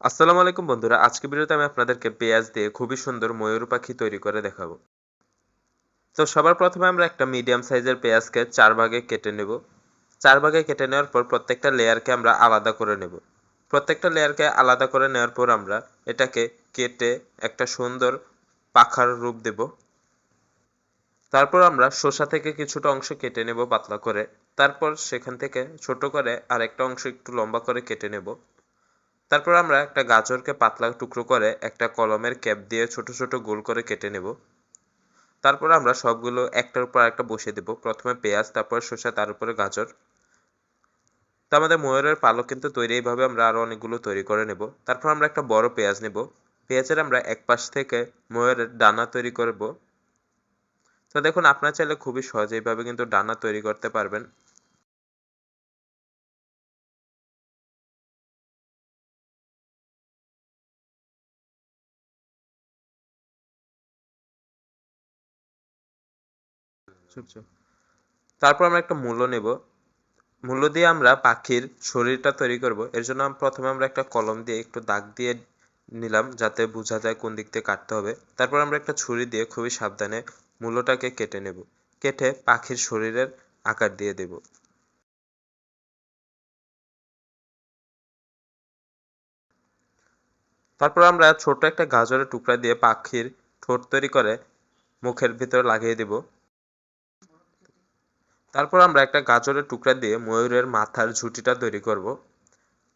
আসসালামু আলাইকুম বন্ধুরা আজকে ভিডিওতে আমি আপনাদেরকে পেঁয়াজ দিয়ে খুবই সুন্দর ময়ূর পাখি তৈরি করে দেখাবো। তো সবার প্রথমে আমরা একটা মিডিয়াম সাইজের পেঁয়াজকে চার ভাগে কেটে নেব। চার ভাগে কেটে নেওয়ার পর প্রত্যেকটা লেয়ারকে আমরা আলাদা করে নেব। প্রত্যেকটা লেয়ারকে আলাদা করে নেওয়ার পর আমরা এটাকে কেটে একটা সুন্দর পাখার রূপ দেব। তারপর আমরা শসা থেকে কিছুটা অংশ কেটে নেব পাতলা করে। তারপর সেখান থেকে ছোট করে আরেকটা অংশ একটু লম্বা করে কেটে নেব। তারপর আমরা একটা গাজরকে পাতলা টুকরো করে একটা কলমের ক্যাপ দিয়ে ছোট ছোট গোল করে কেটে নেব। তারপর আমরা সবগুলো একটার উপর একটা বসিয়ে দেব। প্রথমে পেঁয়াজ, তারপর শসা তার উপরে গাজর। তো আমাদের ময়ূরের পালক কিন্তু তৈরি এইভাবে আমরা আরও অনেকগুলো তৈরি করে নেব। তারপর আমরা একটা বড় পেঁয়াজ নেব। পেঁয়াজের আমরা এক পাশ থেকে ময়ূরের ডানা তৈরি করব। তো দেখুন, আপনার চাইলে খুবই সহজে এইভাবে কিন্তু ডানা তৈরি করতে পারবেন। তারপর আমরা একটা মূল্য নেব। মূল্য দিয়ে আমরা পাখির শরীরটা তৈরি করব। এর জন্য প্রথমে আমরা একটা কলম দিয়ে একটু দাগ দিয়ে নিলাম, যাতে বোঝা যায় কোন দিক থেকে কাটতে হবে। তারপর আমরা একটা ছুরি দিয়ে খুবই সাবধানে মূল্যটাকে কেটে নেব। কেটে পাখির শরীরের আকার দিয়ে দেব। তারপর আমরা ছোট একটা গাজরের টুকরা দিয়ে পাখির ঠোঁট তৈরি করে মুখের ভিতরে লাগিয়ে দেব। তারপর আমরা একটা গাজরের টুকরা দিয়ে ময়ূরের মাথার ঝুঁটিটা তৈরি করব।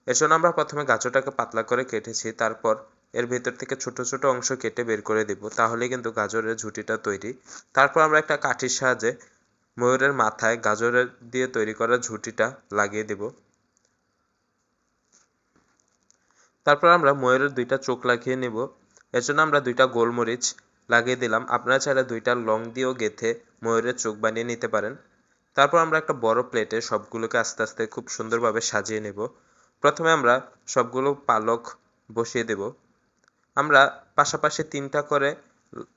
এর জন্য আমরা প্রথমে গাজরটাকে পাতলা করে কেটেছি, তারপর এর ভেতর থেকে ছোট ছোট অংশ কেটে বের করে দেব, তাহলে কিন্তু গাজরের ঝুঁটিটা তৈরি। তারপর আমরা একটা কাঠির সাহায্যে ময়ূরের মাথায় গাজরের দিয়ে তৈরি করা ঝুঁটিটা লাগিয়ে দেব। তারপর আমরা ময়ূরের দুইটা চোখ লাগিয়ে নেব। এর জন্য আমরা দুইটা গোলমরিচ লাগিয়ে দিলাম। আপনারা চাইলে দুইটা লং দিয়েও গেথে ময়ূরের চোখ বানিয়ে নিতে পারেন। তারপর আমরা একটা বড় প্লেটে সবগুলোকে আস্তে আস্তে খুব সুন্দরভাবে সাজিয়ে নেব। প্রথমে আমরা সবগুলো পালক বসিয়ে দেব। আমরা পাশাপাশি তিনটা করে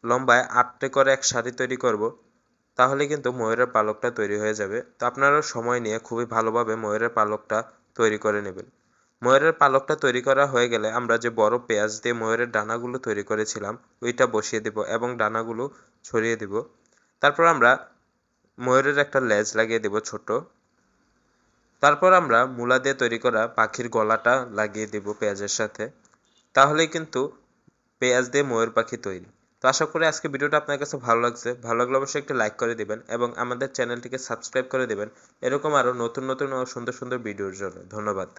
লম্বায় আটটে করে এক সারি তৈরি করব। তাহলে কিন্তু ময়ূরের পালকটা তৈরি হয়ে যাবে। তো আপনারাও সময় নিয়ে খুবই ভালোভাবে ময়ূরের পালকটা তৈরি করে নেবেন। ময়ূরের পালকটা তৈরি করা হয়ে গেলে আমরা যে বড় পেঁয়াজ দিয়ে ময়ূরের ডানাগুলো তৈরি করেছিলাম, ওইটা বসিয়ে দেব এবং ডানাগুলো ছড়িয়ে দেব। তারপর আমরা ময়ূরের একটা লেজ লাগিয়ে দেব ছোট। তারপর আমরা মূলা দিয়ে তৈরি করা পাখির গলাটা লাগিয়ে দেব পেঁয়াজের সাথে। তাহলেই কিন্তু পেঁয়াজ দিয়ে ময়ূর পাখি তৈরি। তো আশা করি আজকে ভিডিওটা আপনার কাছে ভালো লাগছে। ভালো লাগলে অবশ্যই একটা লাইক করে দেবেন এবং আমাদের চ্যানেলটিকে সাবস্ক্রাইব করে দেবেন। এরকম আরও নতুন নতুন ও সুন্দর সুন্দর ভিডিওর জন্য। ধন্যবাদ।